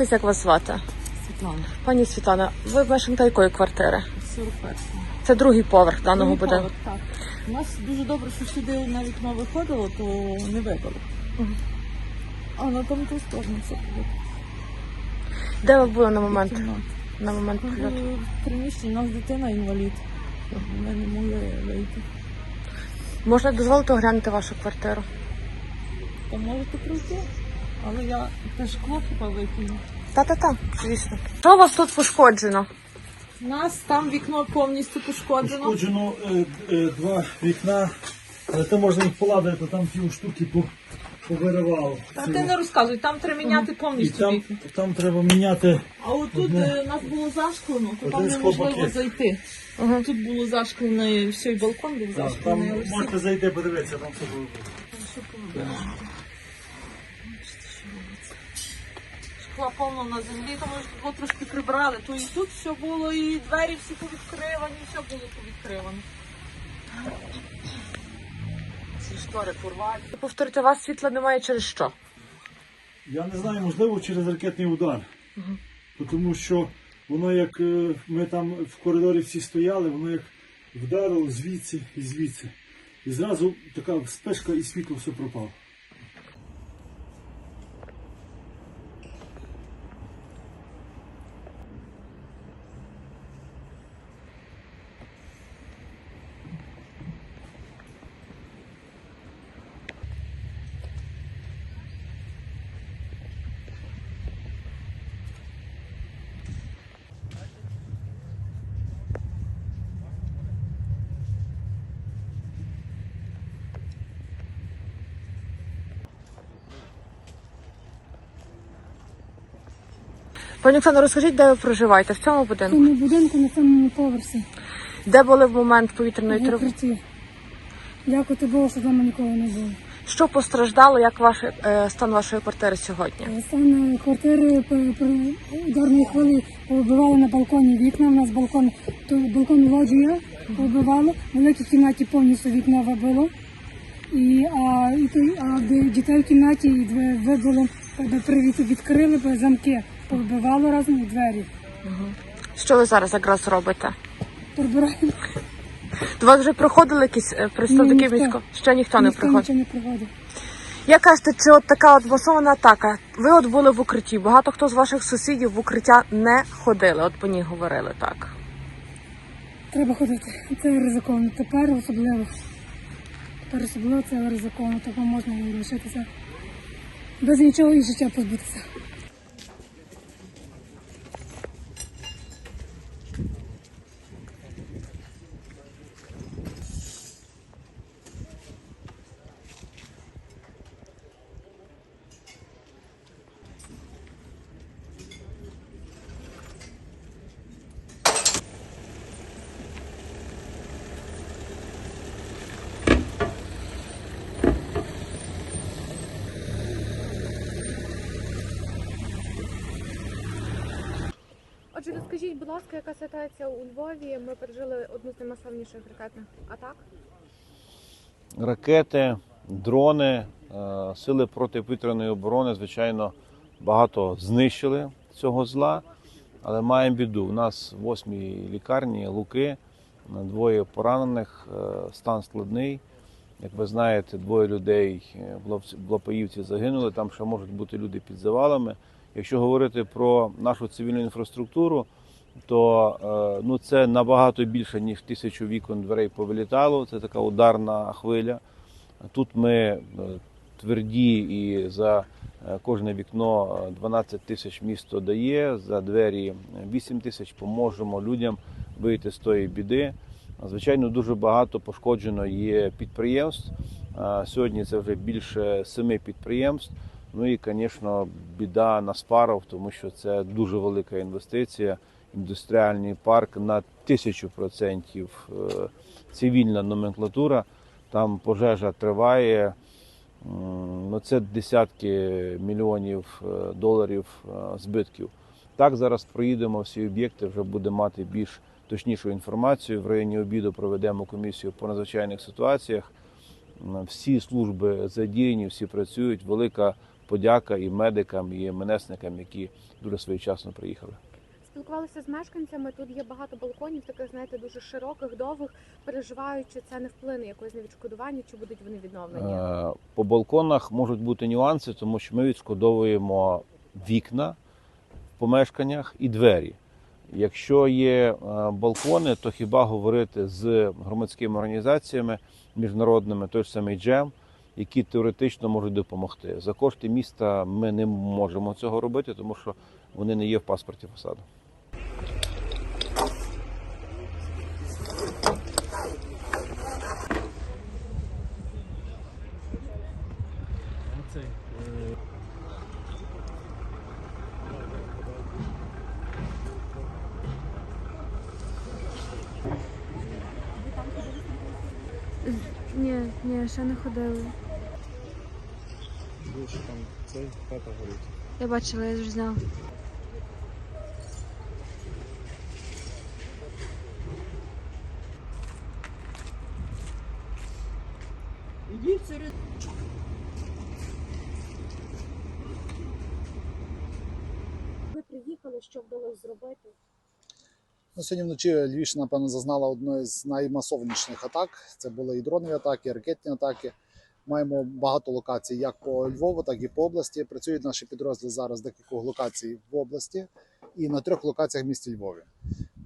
Представтеся, як вас звати. Світлана, Пані Світлана, ви мешканка якої квартири? 41. Це другий поверх даного Другий будинку. поверх, Так. У нас дуже добре, що сюди на вікно виходило, то не випало. Мгм. А на тому ту сторону все було. Де ви були на момент? Кімната. На момент прильоту? в приміщенні, у нас дитина інвалід. Ми не могли вийти. Можна дозволити оглянути вашу квартиру? То можете прийти, але я теж шкло викину. Та-та-та, звісно. Що у вас тут пошкоджено? У нас там вікно повністю пошкоджено. Пошкоджено е, е, два вікна, але то можна їх поладити, там ті штуки по, повиривало. Та ти не розказуй, там треба міняти повністю там, вікна. там треба міняти. А отут Одне. е, у нас було зашклено, то там Один неможливо хлопаків. зайти. Тут було зашклений всій балкон був Так, там але всі- можете зайти, подивитися, там все було. Шкла повно на землі, тому що його трошки прибрали. То і тут все було, і двері всі повідкривані, все було повідкривано. Ці штори порвані. Повторюйте, у вас світла немає через що? Я не знаю, можливо, через ракетний удар. Тому що воно як е, ми там в коридорі всі стояли, воно як вдарило звідси і звідси. І зразу така спешка і світло все пропало. Пані Оксано, розкажіть, де ви проживаєте? В цьому В будинку? цьому будинку на самому поверсі Де були в момент повітряної в тривоги? укритті. Дякувати Богу, що вдома нікого не було. Що постраждало, як ваш е, стан вашої квартири сьогодні? Стан квартири при, при ударної хвилі побивали на балконі вікна. У нас балкон, то балкон лоджія побивало. В великій кімнаті повністю вікно вибило. І, а, і, той- а де дітей в кімнаті і де привіт відкрили, бо замки повбивало разом і двері. Що ви зараз якраз робите? Прибираємо. До вас вже приходили якісь е, представники Ні, ніхто. міського? Ще ніхто не Ніхто приходив. нічого не проводив. Як кажете, чи от така от масована атака? Ви от були в укритті. Багато хто з ваших сусідів в укриття не ходили. От по ній говорили так. Треба ходити. Це ризиковано. Тепер особливо. Тепер особливо це ризиковано, тому можна і лишитися без нічого і життя позбутися. Отже, розкажіть, будь ласка, яка ситуація у Львові? Ми пережили одну з наймасовніших ракетних атак. ракети, дрони, е, сили протиповітряної оборони, звичайно, багато знищили цього зла, але маємо біду. У нас в восьмій лікарні Луки, двоє поранених, е, стан складний. Як ви знаєте, двоє людей е, в Лап- загинули, там ще можуть бути люди під завалами. Якщо говорити про нашу цивільну інфраструктуру, то е, ну, це набагато більше, ніж тисячу вікон дверей повилітало. Це така ударна хвиля. Тут ми е, тверді і за е, кожне вікно е, 12 тисяч місто дає, за двері 8 тисяч поможемо людям вийти з тої біди. Звичайно, дуже багато пошкоджено є підприємств. Сьогодні це вже більше семи підприємств. Ну і, звісно, біда на Спаров, тому що це дуже велика інвестиція. Індустріальний парк на тисячу процентів е, цивільна номенклатура. Там пожежа триває. Ну, це десятки мільйонів е, доларів е, збитків. Так, зараз проїдемо всі об'єкти, вже буде мати більш точнішу інформацію. В районі обіду проведемо комісію по надзвичайних ситуаціях. Всі служби задіяні, всі працюють. Велика подяка і медикам, і МНСникам, які дуже своєчасно приїхали. Спілкувалися з мешканцями. Тут є багато балконів, таких знаєте, дуже широких, довгих. Переживають, чи це не вплине якось на відшкодування, чи будуть вони відновлені. Е, По балконах можуть бути нюанси, тому що ми відшкодовуємо вікна в помешканнях і двері. Якщо є е, балкони, то хіба говорити з громадськими організаціями міжнародними, той ж самий джем, які теоретично можуть допомогти. За кошти міста ми не можемо цього робити, тому що вони не є в паспорті фасаду. Ні, ні, ще не ходили. Я бачила, я вже зняла. Ви приїхали, що вдалося зробити? Ну, сьогодні вночі Львівщина, напевно, зазнала одної з наймасовніших атак. Це були і дронові атаки, і ракетні атаки. Маємо багато локацій як по Львову, так і по області. Працюють наші підрозділи зараз декількох локацій в області і на трьох локаціях в місті Львові.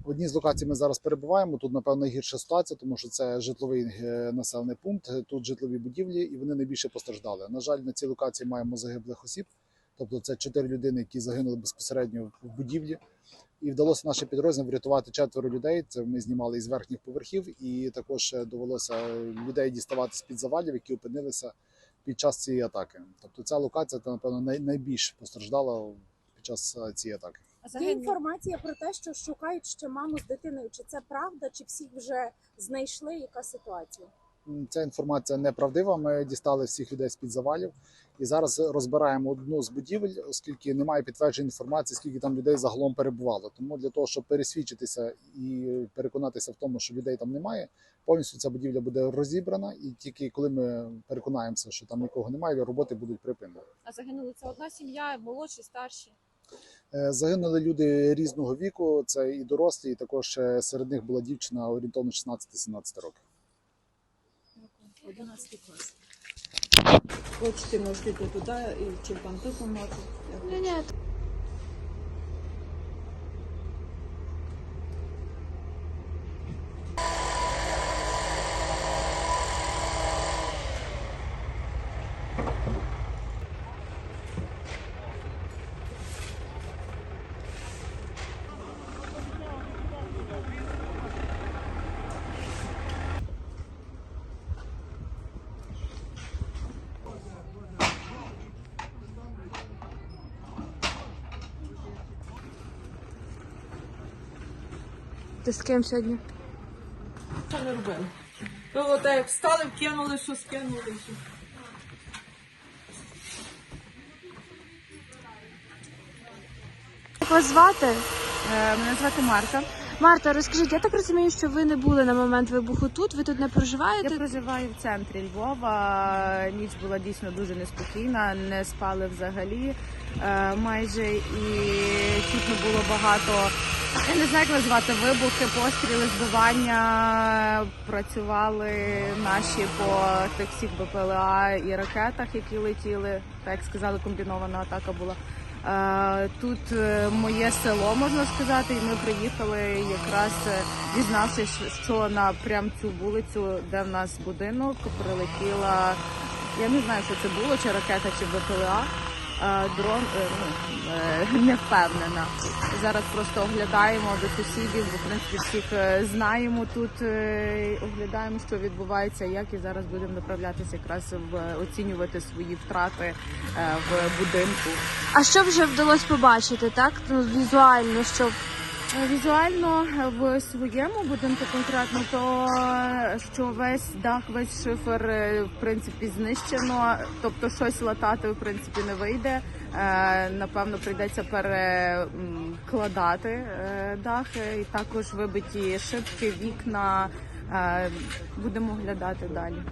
В одній з локацій ми зараз перебуваємо. Тут, напевно, гірша ситуація, тому що це житловий е, населений пункт, тут житлові будівлі, і вони найбільше постраждали. На жаль, на цій локації маємо загиблих осіб. Тобто це чотири людини, які загинули безпосередньо в будівлі. І вдалося нашим підрозділам врятувати четверо людей. Це ми знімали із верхніх поверхів, і також е, довелося людей діставати з під завалів, які опинилися під час цієї атаки. Тобто ця локація, та, напевно, найбільш постраждала під час е, цієї атаки. Є інформація про те, що шукають ще маму з дитиною. Чи це правда, чи всіх вже знайшли? Яка ситуація? Ця інформація неправдива. Ми дістали всіх людей з під завалів і зараз розбираємо одну з будівель, оскільки немає підтверджень інформації, скільки там людей загалом перебувало. Тому для того, щоб пересвідчитися і переконатися в тому, що людей там немає, повністю ця будівля буде розібрана, і тільки коли ми переконаємося, що там нікого немає, роботи будуть припинені. А загинули це одна сім'я, молодші, старші. Е, Загинули люди різного віку. Це і дорослі, і також е, серед них була дівчина орієнтовно 16-17 років. 11 клас. Хочете, можете туди, і чи там мати? Ні, ні, Ти з ким сьогодні? Що не робили? То от як встали, вкинули, що скинули. Що. Як вас звати? Мене звати Марта. Марта, розкажіть, я так розумію, що ви не були на момент вибуху тут, ви тут не Я проживаєте? проживаю в центрі Львова. Ніч була дійсно дуже неспокійна, не спали взагалі е, майже і чутно було багато. Я не знаю, як назвати вибухи, постріли, збивання. Працювали наші по тих всіх БПЛА і ракетах, які летіли. Так як сказали, комбінована атака була. Е, Тут е, моє село, можна сказати, і ми приїхали якраз е, дізнавшись, що на прям цю вулицю, де в нас будинок, прилетіла. Я не знаю, що це було, чи ракета, чи БПЛА. Е, Дрон е, ну, е, не впевнена. Зараз просто оглядаємо до сусідів, бо в принципі всіх знаємо тут. Оглядаємо, що відбувається, як і зараз будемо направлятися якраз в оцінювати свої втрати в будинку. А що вже вдалося побачити, так? Ну, візуально, що Візуально е, в своєму будинку конкретно, то е, що весь дах, весь шифер е, в принципі знищено. Тобто щось латати в принципі не вийде. Напевно, прийдеться перекладати дах і також вибиті шибки, вікна. Будемо оглядати далі.